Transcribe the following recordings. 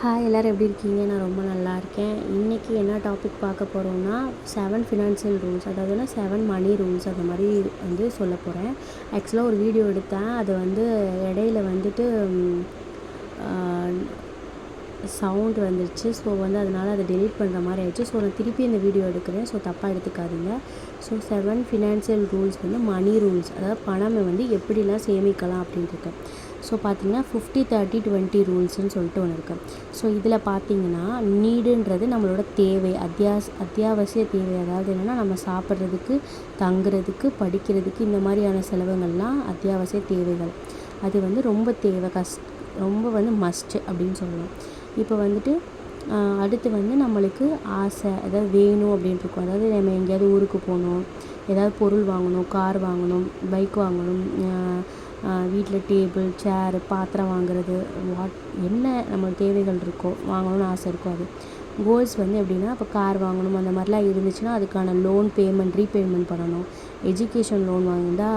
Hi எல்லோரும் எப்படி இருக்கீங்க? நான் ரொம்ப நல்லா இருக்கேன். இன்றைக்கி என்ன டாபிக் பார்க்க போகிறோம்னா செவன் ஃபினான்ஷியல் ரூல்ஸ் அதாவதுனா செவன் மணி ரூல்ஸ் அந்த மாதிரி வந்து சொல்ல போகிறேன் ஆக்சுவலாக ஒரு வீடியோ எடுத்தேன். அது வந்து இடையில வந்துட்டு சவுண்ட் வந்துடுச்சு ஸோ வந்து அதனால் அதை டெலீட் பண்ணுற மாதிரி ஆயிடுச்சு. ஸோ நான் திருப்பி இந்த வீடியோ எடுக்கிறேன். ஸோ தப்பாக எடுத்துக்காதீங்க. ஸோ செவன் ஃபினான்ஷியல் ரூல்ஸ் வந்து மணி ரூல்ஸ் அதாவது பணமே வந்து எப்படிலாம் சேமிக்கலாம் அப்படின்ட்டு ஸோ பார்த்தீங்கன்னா ஃபிஃப்டி தேர்ட்டி டுவெண்ட்டி ரூல்ஸ்னு சொல்லிட்டு ஒன்று இருக்குது ஸோ இதில் பார்த்தீங்கன்னா நீடுன்றது நம்மளோட தேவை. அத்தியாஸ் அத்தியாவசிய தேவை. அதாவது என்னென்னா நம்ம சாப்பிட்றதுக்கு தங்குறதுக்கு படிக்கிறதுக்கு இந்த மாதிரியான செலவுகள்லாம் அத்தியாவசிய தேவைகள். அது வந்து ரொம்ப தேவை. கஷ் ரொம்ப வந்து மஸ்ட்டு அப்படின்னு சொல்லலாம். இப்போ வந்துட்டு அடுத்து வந்து நம்மளுக்கு ஆசை அதாவது வேணும் அப்படின்னு இருக்கும். அதாவது நம்ம எங்கேயாவது ஊருக்கு போகணும். ஏதாவது பொருள் வாங்கணும் கார் வாங்கணும் பைக் வாங்கணும் வீட்டில் டேபிள் சேரு பாத்திரம் வாங்குறது வாட் என்ன நம்ம தேவைகள் இருக்கோ வாங்கணும்னு ஆசை இருக்கோ அது. கோல்ஸ் வந்து எப்படின்னா இப்போ கார் வாங்கணும் அந்த மாதிரிலாம் இருந்துச்சுன்னா அதுக்கான லோன் பேமெண்ட் ரீபேமெண்ட் பண்ணணும். எஜுகேஷன் லோன் வாங்கியிருந்தா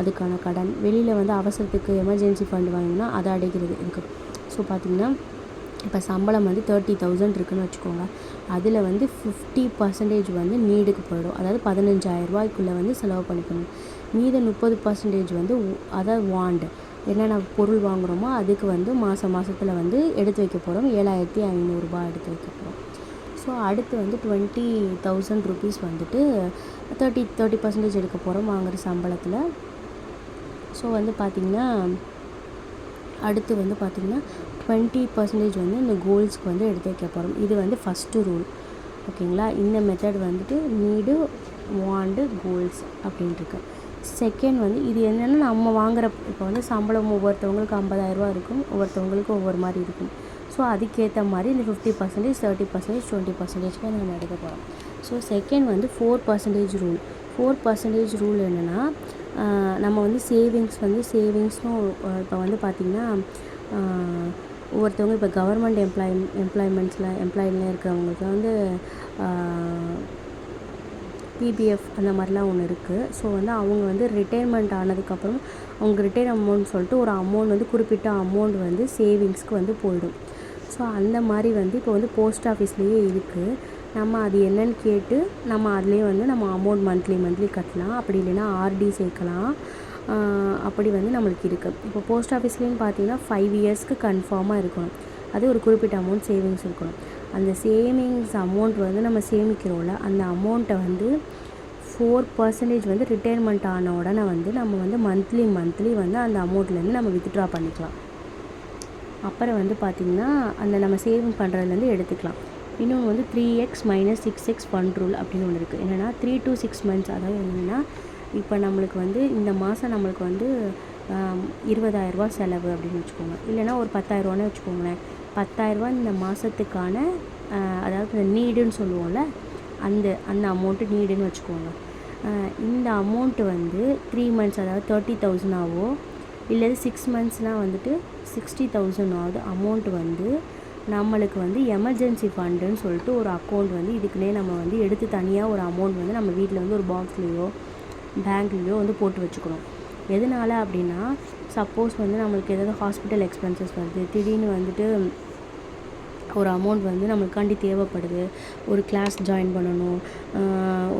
அதுக்கான கடன். வெளியில் வந்து அவசரத்துக்கு எமர்ஜென்சி ஃபண்ட் வாங்கினா அதை அடைக்கிறது. இருக்கு ஸோ பார்த்திங்கன்னா இப்போ சம்பளம் வந்து தேர்ட்டி தௌசண்ட் இருக்குன்னு வச்சுக்கோங்க. அதில் வந்து ஃபிஃப்டி பர்சன்டேஜ் வந்து நீடுக்கு போயிடும். அதாவது பதினஞ்சாயிரரூபாய்க்குள்ளே வந்து செலவு பண்ணிக்கணும். மீத முப்பது பர்சன்டேஜ் வந்து அதாவது வாண்டு. என்னென்ன பொருள் வாங்குகிறோமோ அதுக்கு வந்து மாதம் மாதத்தில் வந்து எடுத்து வைக்க போகிறோம் ஏழாயிரத்தி ஐநூறுரூபா எடுத்து வைக்க போகிறோம் ஸோ அடுத்து வந்து டுவெண்ட்டி தௌசண்ட் ருபீஸ் வந்துட்டு தேர்ட்டி தேர்ட்டி பர்சன்டேஜ் எடுக்க போகிறோம் வாங்குகிற சம்பளத்தில். ஸோ வந்து பார்த்திங்கன்னா அடுத்து வந்து பார்த்திங்கன்னா டுவெண்ட்டி பர்சன்டேஜ் வந்து இந்த கோல்ஸ்க்கு வந்து எடுத்து வைக்க போகிறோம் இது வந்து ஃபஸ்ட்டு ரூல் ஓகேங்களா இந்த மெத்தட் வந்துட்டு நீடு வாண்டு கோல்ஸ் அப்படின்ட்டுருக்கு செகண்ட் வந்து இது என்னென்னா நம்ம வாங்குகிற இப்போ வந்து சம்பளம் ஒவ்வொருத்தவங்களுக்கு ஐம்பதாயிரரூபா இருக்கும். ஒவ்வொருத்தவங்களுக்கு ஒவ்வொரு மாதிரி இருக்கும். ஸோ அதுக்கேற்ற மாதிரி இந்த fifty percentage thirty percentage twenty பர்சன்டேஜ்க்கு நம்ம எடுக்க போகிறோம் ஸோ செகண்ட் வந்து four percentage rule four percentage rule என்னென்னா நம்ம வந்து சேவிங்ஸ் வந்து சேவிங்ஸும் இப்போ வந்து பார்த்திங்கன்னா ஒவ்வொருத்தவங்க இப்போ கவர்மெண்ட் எம்ப்ளாய் எம்ப்ளாய்மெண்ட்ஸில் எம்ப்ளாயிலாம் இருக்கிறவங்களுக்கு வந்து பிபிஎஃப் அந்த மாதிரிலாம் ஒன்று இருக்குது ஸோ வந்து அவங்க வந்து ரிட்டைர்மெண்ட் ஆனதுக்கப்புறம் அவங்க ரிட்டையர் அமௌண்ட் சொல்லிட்டு ஒரு அமௌண்ட் வந்து குறிப்பிட்ட அமௌண்ட் வந்து சேவிங்ஸ்க்கு வந்து போயிடும். ஸோ அந்த மாதிரி வந்து இப்போ வந்து போஸ்ட் ஆஃபீஸ்லேயே இருக்குது நம்ம அது என்னன்னு கேட்டு நம்ம அதுலேயே வந்து நம்ம அமௌண்ட் மந்த்லி மந்த்லி கட்டலாம். அப்படி இல்லைன்னா ஆர்டி சேர்க்கலாம். அப்படி வந்து நம்மளுக்கு இருக்குது இப்போ போஸ்ட் ஆஃபீஸ்லேயும் பார்த்தீங்கன்னா ஃபைவ் இயர்ஸ்க்கு கன்ஃபார்மாக இருக்கணும். அது ஒரு குறிப்பிட்ட அமௌண்ட் சேவிங்ஸ் இருக்கணும். அந்த சேவிங்ஸ் அமௌண்ட் வந்து நம்ம சேமிக்கிறோம்ல அந்த அமௌண்ட்டை வந்து ஃபோர் பர்சன்டேஜ் வந்து ரிட்டையர்மெண்ட் ஆன உடனே வந்து நம்ம வந்து மந்த்லி மந்த்லி வந்து அந்த அமௌண்ட்லேருந்து நம்ம வித்ட்ரா பண்ணிக்கலாம். அப்புறம் வந்து பார்த்திங்கன்னா அந்த நம்ம சேவிங் பண்ணுறதுலேருந்து எடுத்துக்கலாம். இன்னொன்று வந்து three X minus six X fund rule அப்படின்னு ஒன்று இருக்குது என்னென்னா த்ரீ டு சிக்ஸ் மந்த்ஸ் அதாவது என்னென்னா இப்போ நம்மளுக்கு வந்து இந்த மாதம் நம்மளுக்கு வந்து இருபதாயிரரூபா செலவு அப்படின்னு வச்சுக்கோங்க. இல்லைனா ஒரு பத்தாயிரரூவானே வச்சுக்கோங்களேன். பத்தாயிரரூபா இந்த மாதத்துக்கான அதாவது இந்த நீடுன்னு சொல்லுவோம்ல அந்த அந்த அமௌண்ட்டு நீடுன்னு வச்சுக்கோங்க. இந்த அமௌண்ட்டு வந்து த்ரீ மந்த்ஸ் அதாவது தேர்ட்டி தௌசண்டாவோ இல்லை சிக்ஸ் மந்த்ஸ்னால் வந்துட்டு சிக்ஸ்டி தௌசண்ட் ஆகுது அமௌண்ட் வந்து நம்மளுக்கு வந்து எமர்ஜென்சி ஃபண்டுன்னு சொல்லிட்டு ஒரு அக்கௌண்ட் வந்து இதுக்குன்னே நம்ம வந்து எடுத்து தனியாக ஒரு அமௌண்ட் வந்து நம்ம வீட்டில் வந்து ஒரு பாக்ஸ்லேயோ பேங்க்லேயோ வந்து போட்டு வச்சுக்கணும். எதனால் அப்படின்னா சப்போஸ் வந்து நம்மளுக்கு ஏதாவது ஹாஸ்பிட்டல் எக்ஸ்பென்சஸ் வருது திடீர்னு வந்துட்டு ஒரு அமௌண்ட் வந்து நம்மளுக்காண்டி தேவைப்படுது. ஒரு கிளாஸ் ஜாயின் பண்ணணும்.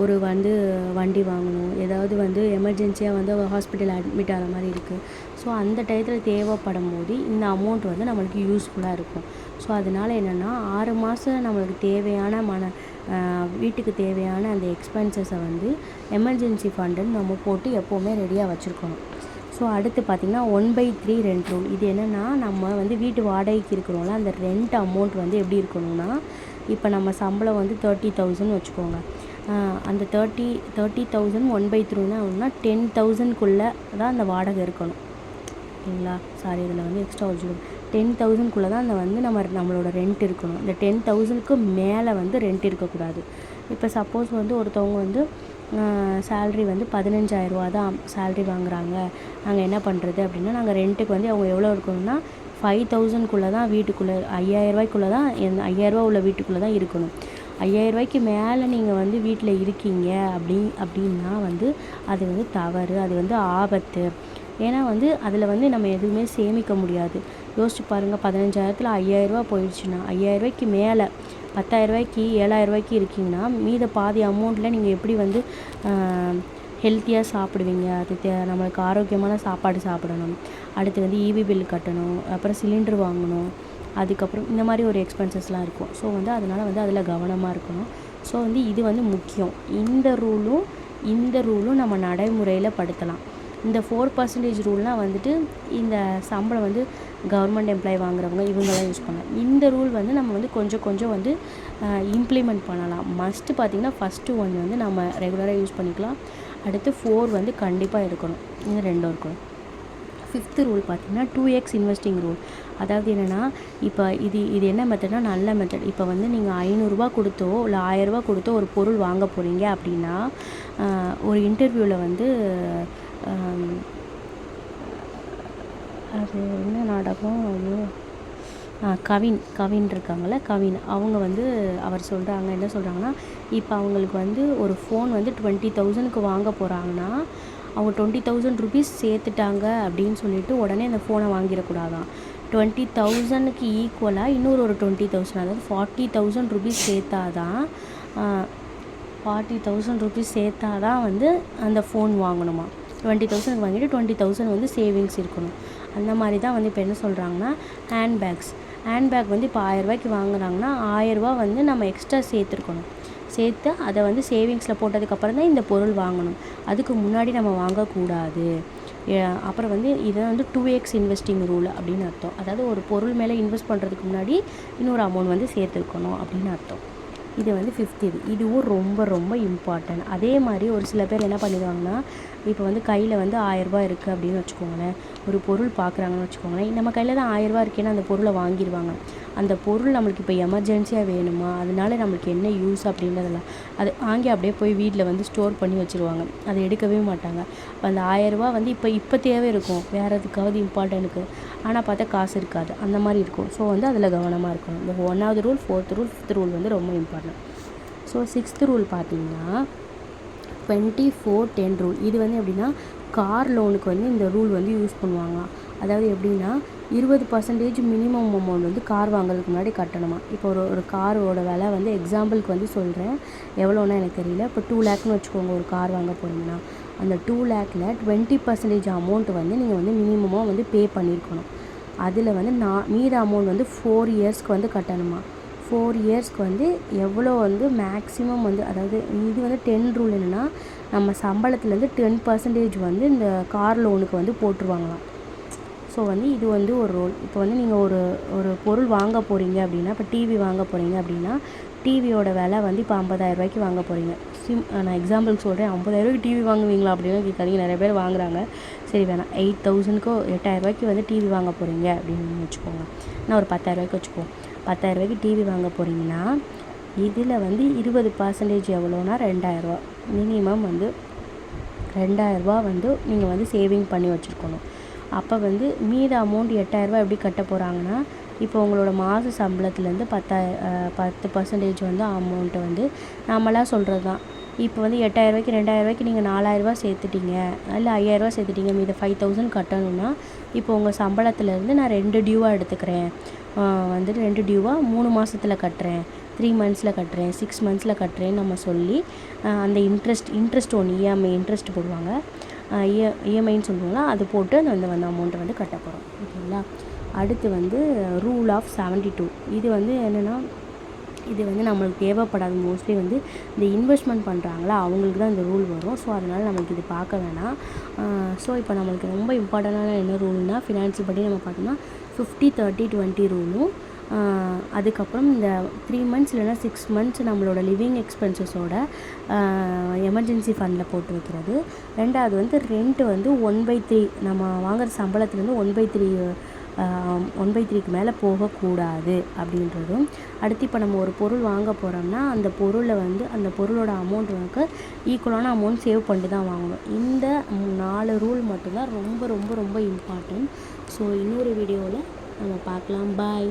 ஒரு வந்து வண்டி வாங்கணும். ஏதாவது வந்து எமர்ஜென்சியாக வந்து ஹாஸ்பிட்டல் அட்மிட் ஆகிற மாதிரி இருக்குது ஸோ அந்த டயத்தில் தேவைப்படும் போது இந்த அமௌண்ட் வந்து நம்மளுக்கு யூஸ்ஃபுல்லாக இருக்கும். ஸோ அதனால் என்னென்னா ஆறு மாதம் நம்மளுக்கு தேவையான மன வீட்டுக்கு தேவையான அந்த எக்ஸ்பென்சஸை வந்து எமர்ஜென்சி ஃபண்டுன்னு நம்ம போட்டு எப்போவுமே ரெடியாக வச்சுருக்கணும். ஸோ அடுத்து பார்த்திங்கன்னா one by three rent rule இது என்னென்னா நம்ம வந்து வீட்டு வாடகைக்கு இருக்கிறோம்ல அந்த ரெண்ட் அமௌண்ட் வந்து எப்படி இருக்கணும்னா இப்போ நம்ம சம்பளம் வந்து தேர்ட்டி தௌசண்ட் வச்சுக்கோங்க. அந்த thirty thirty thousand one by த்ரூனா அப்படின்னா டென் தௌசண்ட்குள்ளே தான் அந்த வாடகை இருக்கணும். ஓகேங்களா சாரி இதில் வந்து எக்ஸ்ட்ரா வச்சுக்கணும் டென் தௌசண்ட்குள்ளே தான் அந்த வந்து நம்ம நம்மளோட ரெண்ட் இருக்கணும். இந்த டென் தௌசண்ட்க்கு மேலே வந்து ரெண்ட் இருக்கக்கூடாது. இப்போ சப்போஸ் வந்து ஒருத்தவங்க வந்து சேல்ரி வந்து பதினஞ்சாயிரரூவா தான் சேல்ரி வாங்குகிறாங்க நாங்கள் என்ன பண்ணுறது அப்படின்னா நாங்கள் ரெண்ட்டுக்கு வந்து அவங்க எவ்வளோ இருக்கணும்னா ஃபைவ் தௌசண்ட்குள்ளே தான் வீட்டுக்குள்ளே ஐயாயிரரூவாய்க்குள்ளே தான் என் ஐயாயிரரூவா உள்ள வீட்டுக்குள்ளே தான் இருக்கணும். ஐயாயிரரூவாய்க்கு மேலே நீங்கள் வந்து வீட்டில் இருக்கீங்க அப்படி அப்படின்னா வந்து அது வந்து தவறு அது வந்து ஆபத்து. ஏன்னா வந்து அதில் வந்து நம்ம எதுவுமே சேமிக்க முடியாது. யோசிச்சு பாருங்கள் பதினஞ்சாயிரத்தில் ஐயாயிரரூவா போயிடுச்சுன்னா ஐயாயிரரூவாய்க்கு மேலே பத்தாயிரரூவாய்க்கு ஏழாயிரரூவாய்க்கு இருக்கீங்கன்னா மீத பாதி அமௌண்ட்டில் நீங்கள் எப்படி வந்து ஹெல்த்தியாக சாப்பிடுவீங்க? அது தே நம்மளுக்கு ஆரோக்கியமான சாப்பாடு சாப்பிடணும். அடுத்து வந்து ஈவி பில் கட்டணும் அப்புறம் சிலிண்டர் வாங்கணும் அதுக்கப்புறம் இந்த மாதிரி ஒரு எக்ஸ்பென்சஸ்லாம் இருக்கும். ஸோ வந்து அதனால் வந்து அதில் கவனமாக இருக்கணும். ஸோ வந்து இது வந்து முக்கியம். இந்த ரூலும் இந்த ரூலும் நம்ம நடைமுறையில் படுத்தலாம். இந்த ஃபோர் பர்சன்டேஜ் ரூல்னால் வந்துட்டு இந்த சம்பளம் வந்து கவர்மெண்ட் எம்ப்ளாயி வாங்குறவங்க இவங்கெல்லாம் யூஸ் பண்ணலாம் இந்த ரூல் வந்து நம்ம வந்து கொஞ்சம் கொஞ்சம் வந்து இம்ப்ளிமெண்ட் பண்ணலாம். மஸ்ட்டு பார்த்திங்கன்னா ஃபஸ்ட்டு ஒன் வந்து நம்ம ரெகுலராக யூஸ் பண்ணிக்கலாம். அடுத்து ஃபோர் வந்து கண்டிப்பாக இருக்கணும் இது ரெண்டும் இருக்கணும். ஃபிஃப்த்து ரூல் பார்த்திங்கன்னா டூ எக்ஸ் இன்வெஸ்டிங் ரூல் அதாவது என்னென்னா இப்போ இது இது என்ன மெத்தட்னா நல்ல மெத்தட் இப்போ வந்து நீங்கள் ஐநூறுரூவா கொடுத்தோ இல்லை ஆயிரரூபா கொடுத்தோ ஒரு பொருள் வாங்க போகிறீங்க அப்படின்னா ஒரு இன்டர்வியூவில் வந்து அது என்ன நாடகம்? ஐயோ. கவின் கவின் இருக்காங்கள்ல கவின். அவங்க வந்து அவர் சொல்கிறாங்க என்ன சொல்கிறாங்கன்னா இப்போ அவங்களுக்கு வந்து ஒரு ஃபோன் வந்து டுவெண்ட்டி தௌசண்ட்க்கு வாங்க போகிறாங்கன்னா அவங்க டுவெண்ட்டி தௌசண்ட் ருபீஸ் சேர்த்துட்டாங்க அப்படின்னு சொல்லிட்டு உடனே அந்த ஃபோனை வாங்கிடக்கூடாதான். டுவெண்ட்டி தௌசண்ட்க்கு ஈக்குவலாக இன்னொரு ஒரு டுவெண்ட்டி தௌசண்ட் அதாவது ஃபார்ட்டி தௌசண்ட் ருபீஸ் சேர்த்தா தான் ஃபார்ட்டி தௌசண்ட் ருபீஸ் சேர்த்தா தான் வந்து அந்த ஃபோன் வாங்கணுமா? டுவெண்ட்டி தௌசண்ட் வாங்கிட்டு டுவெண்ட்டி தௌசண்ட் வந்து சேவிங்ஸ் இருக்கணும். அந்த மாதிரி தான் வந்து இப்போ என்ன சொல்கிறாங்கன்னா ஹேண்ட் பேக்ஸ் ஹேண்ட் பேக் வந்து இப்போ ஆயரூபாய்க்கு வாங்குறாங்கன்னா ஆயரூபா வந்து நம்ம எக்ஸ்ட்ரா சேர்த்துருக்கணும். சேர்த்து அதை வந்து சேவிங்ஸில் போட்டதுக்கப்புறம் தான் இந்த பொருள் வாங்கணும். அதுக்கு முன்னாடி நம்ம வாங்கக்கூடாது. அப்புறம் வந்து இதை வந்து டூ எக்ஸ் இன்வெஸ்டிங் ரூல் அப்படின்னு அர்த்தம். அதாவது ஒரு பொருள் மேலே இன்வெஸ்ட் பண்ணுறதுக்கு முன்னாடி இன்னொரு அமௌண்ட் வந்து சேர்த்துருக்கணும் அப்படின்னு அர்த்தம். இது வந்து ஃபிஃப்த் இதுவும் ரொம்ப ரொம்ப இம்பார்ட்டன்ட் அதே மாதிரி ஒரு சில பேர் என்ன பண்ணிடுவாங்கன்னா இப்போ வந்து கையில் வந்து ஆயரூபா இருக்குது அப்படின்னு வச்சுக்கோங்களேன். ஒரு பொருள் பார்க்குறாங்கன்னு வச்சுக்கோங்களேன். நம்ம கையில் தான் ஆயரூபா இருக்கேன்னு அந்த பொருளை வாங்கிடுவாங்க. அந்த பொருள் நம்மளுக்கு இப்போ எமர்ஜென்சியாக வேணுமா? அதனால நம்மளுக்கு என்ன யூஸ் அப்படின்றதெல்லாம். அது வாங்கி அப்படியே போய் வீட்டில் வந்து ஸ்டோர் பண்ணி வச்சுருவாங்க. அதை எடுக்கவே மாட்டாங்க. இப்போ அந்த ஆயரூபா வந்து இப்போ இப்போ தேவை இருக்கும். வேறு எதுக்காவது இம்பார்ட்டனுக்கு ஆனால் பார்த்தா காசு இருக்காது. அந்த மாதிரி இருக்கும். ஸோ வந்து அதில் கவனமாக இருக்கணும். இந்த ஒன்றாவது rule fourth rule fifth rule வந்து ரொம்ப இம்பார்ட்டன்ட் ஸோ சிக்ஸ்த் ரூல் பார்த்தீங்கன்னா டுவெண்ட்டி ஃபோர் டென் ரூல் இது வந்து எப்படின்னா கார் லோனுக்கு வந்து இந்த ரூல் வந்து யூஸ் பண்ணுவாங்க. அதாவது எப்படின்னா இருபது பர்சன்டேஜ் மினிமம் அமௌண்ட் வந்து கார் வாங்குறதுக்கு முன்னாடி கட்டணுமா? இப்போ ஒரு ஒரு காரோட விலை வந்து எக்ஸாம்பிளுக்கு வந்து சொல்கிறேன் எவ்வளோன்னா எனக்கு தெரியல. இப்போ டூ லேக்னு வச்சுக்கோங்க ஒரு கார் வாங்க போகிறீங்கன்னா அந்த டூ லேக்கில் டுவெண்ட்டி பர்சன்டேஜ் அமௌண்ட் வந்து நீங்கள் வந்து மினிமமாக வந்து பே பண்ணியிருக்கணும் அதில் வந்து நான் மீத அமௌண்ட் வந்து ஃபோர் இயர்ஸ்க்கு வந்து கட்டணுமா? ஃபோர் இயர்ஸ்க்கு வந்து எவ்வளோ வந்து மேக்ஸிமம் வந்து அதாவது இது வந்து டென் ரூல் என்னென்னா நம்ம சம்பளத்துலேருந்து டென் பர்சன்டேஜ் வந்து இந்த கார் லோனுக்கு வந்து போட்டுருவாங்களாம். ஸோ வந்து இது வந்து ஒரு ரோல் இப்போ வந்து நீங்கள் ஒரு ஒரு பொருள் வாங்க போகிறீங்க அப்படின்னா இப்போ டிவி வாங்க போகிறீங்க அப்படின்னா டிவியோட விலை வந்து இப்போ ஐம்பதாயிரரூபாய்க்கு வாங்க போகிறீங்க சிம் நான் எக்ஸாம்பிள் சொல்கிறேன் ஐம்பதாயிரரூபாய்க்கு டிவி வாங்குவீங்களா அப்படின்னு கேட்காதீங்க. நிறைய பேர் வாங்குறாங்க. சரி வேணாம். எயிட் தௌசண்ட்க்கோ எட்டாயிரரூபாய்க்கு வந்து டிவி வாங்க போகிறீங்க அப்படின்னு வச்சுக்கோங்க. நான் ஒரு பத்தாயிரரூபாய்க்கு வச்சுப்போம் பத்தாயிரரூபாய்க்கு டிவி வாங்க போகிறீங்கன்னா இதில் வந்து இருபது பர்சன்டேஜ் எவ்வளோனா ரெண்டாயிரரூவா மினிமம் வந்து ரெண்டாயிரரூபா வந்து நீங்கள் வந்து சேவிங் பண்ணி வச்சுருக்கணும். அப்போ வந்து மீத அமௌண்ட் எட்டாயிரரூபா எப்படி கட்ட போகிறாங்கன்னா இப்போ உங்களோட மாத சம்பளத்துலேருந்து பத்தாய பத்து பர்சன்டேஜ் வந்து அமௌண்ட்டை வந்து நாமளாக சொல்கிறது தான் இப்போ வந்து எட்டாயிரரூபாய்க்கு ரெண்டாயிரரூபாய்க்கு நீங்கள் நாலாயிரரூபா சேர்த்துட்டீங்க இல்லை ஐயாயிரரூபா சேர்த்துட்டீங்க மீத ஃபைவ் தௌசண்ட் கட்டணும்னா இப்போ உங்கள் சம்பளத்துலேருந்து நான் ரெண்டு டியூவாக எடுத்துக்கிறேன். வந்துட்டு ரெண்டு டியூவாக மூணு மாதத்தில் கட்டுறேன் த்ரீ மந்த்ஸில் கட்டுறேன் சிக்ஸ் மந்த்ஸில் கட்டுறேன்னு நம்ம சொல்லி அந்த இன்ட்ரெஸ்ட் இன்ட்ரெஸ்ட் ஒன்று இஎம்ஐ இன்ட்ரெஸ்ட் போடுவாங்க. இஎ இஎம்ஐன்னு சொல்லுவோம்ல அது போட்டு அந்த வந்து அமௌண்ட்டை வந்து கட்ட போகிறோம் ஓகேங்களா? அடுத்து வந்து ரூல் ஆஃப் செவன்ட்டி டூ இது வந்து என்னென்னா இது வந்து நம்மளுக்கு தேவைப்படாது. மோஸ்ட்லி வந்து இந்த இன்வெஸ்ட்மெண்ட் பண்ணுறாங்களா அவங்களுக்கு தான் இந்த ரூல் வரும். ஸோ அதனால் நம்மளுக்கு இது பார்க்க வேணாம். ஸோ இப்போ நம்மளுக்கு ரொம்ப இம்பார்ட்டண்டான என்ன ரூல்னால் ஃபினான்ஸ் படி நம்ம பார்த்தோம்னா ஃபிஃப்டி தேர்ட்டி டுவெண்ட்டி ரூலும் அதுக்கப்புறம் இந்த த்ரீ மந்த்ஸ் இல்லைனா சிக்ஸ் மந்த்ஸ் நம்மளோட லிவிங் எக்ஸ்பென்சஸோட எமர்ஜென்சி ஃபண்டில் போட்டு வைக்கிறது. ரெண்டாவது வந்து ரெண்ட்டு வந்து ஒன் பை த்ரீ நம்ம வாங்குகிற சம்பளத்துலேருந்து one by three one by த்ரீக்கு மேலே போகக்கூடாது அப்படின்றதும். அடுத்து இப்போ நம்ம ஒரு பொருள் வாங்க போகிறோம்னா அந்த பொருளை வந்து அந்த பொருளோட அமௌண்ட் நமக்கு ஈக்குவலான அமௌண்ட் சேவ் பண்ணிட்டு தான் வாங்கணும். இந்த நாலு ரூல் மட்டும்தான் ரொம்ப ரொம்ப ரொம்ப இம்பார்ட்டன்ட் ஸோ இன்னொரு வீடியோவில் நம்ம பார்க்கலாம். பாய்